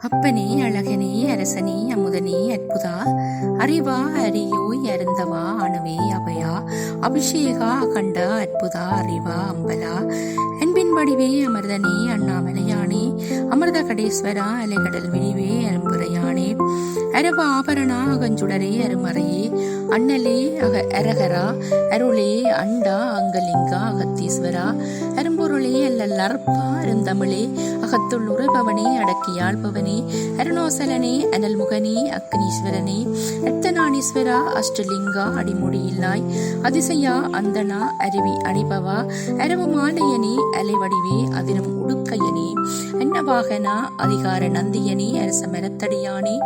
அப்பனே அழகனே அரசனே அமுதனே அற்புதா அறிவா அரியோய் அருந்தவா அணுவே அபயா அபிஷேகா அகண்டா அற்புதா அறிவா அம்பலா. அன்பின் வடிவே அமிர்தனே அண்ணாமலையானே அமிர்த கடேஸ்வரா அலைகடல் விழிவே அரும்புரையானே. அரவ ஆபரணா அகஞ்சுடரே அருமறையே அண்ணலே அக அரகரா அருளே அண்டா அங்கலிங்கா அகத்தீஸ்வரா. அரும்பொருளே அல்லல் அற்பா அருந்தமிழே அகத்துள் உறைபவனே அடக்கியாழ்பவனே. அருணோசலனே அனல் முகனே அக்னீஸ்வரனே. எத்தனானீஸ்வரா அஷ்டலிங்கா அடிமுடியில்லாய். அதிசயா அந்தனா அருவி அணிபவா. அரவு மாலையனே அலைவடிவே அதிரும் உடுக்கையனே. அன்னவாகனா அதிகார நந்தியனி அரச மரத்தடியானே.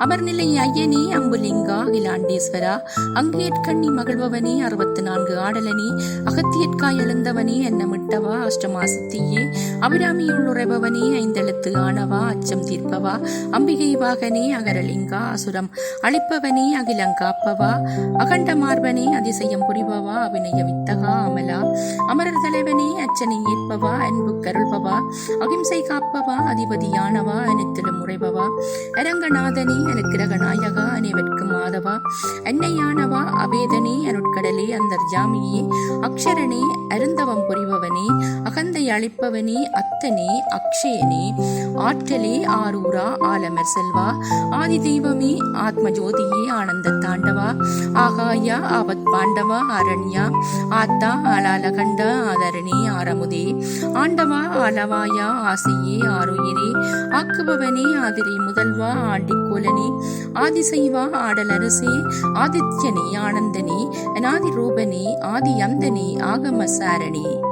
அமர்நிலை ஐயனே அம்புலிங்கா அகிலாண்டேஸ்வரா அங்கேற்கண்ணி மகிழ்பவனே அறுபத்தி நான்கு ஆடலனே அகத்தியற்காய் எழுந்தவனே என்னமிட்டவா அஷ்டமாசித்தியே. அபிராமியுள் உறைபவனே ஐந்தெழுத்து ஆனவா அச்சம் தீர்ப்பவா. அம்பிகை வாகனே அகரலிங்கா அசுரம் அழிப்பவனே அகிலங்காப்பவா அகண்ட மார்பனே அதிசயம் புரிபவா அபிநய வித்தகா அமலா. அமரர் தலைவனே அச்சனை ஏற்பவா அன்பு கருள்பவா. அகிம்சை காப்ப காப்பவா அதிபதியானவா அனைத்திலும் உறைபவா அரங்கநாதனே அனுக்கிரக நாயகா அனைவர்க்கும் மாதவா அன்னையானவா அபேதனே அருட்கடலே அந்தர்ஜாமியே அக்ஷரனே அருந்தவம் புரிபவனே. அகந்தை அளிப்பவனே அத்தனே அக்ஷயனே. ஆற்றலே ஆரூரா ஆலமர் செல்வா. ஆதி தெய்வமே ஆத்ம ஜோதியே ஆனந்த தாண்டவா. ஆகாயா ஆபத் பாண்டவா அரண்யா. ஆத்தா ஆலாலகண்டா ஆதரணி ஆரமுதே. ஆண்டவா அளவாயா ஆசையே ஆருயிரே. ஆக்குபவனே ஆதிரி முதல்வா ஆண்டிக்கோலனே. ஆதிசைவா ஆடலரசே. ஆதித்யனே ஆனந்தனே. அநாதி ரூபனே ஆதி அந்தனே ஆகமசாரணே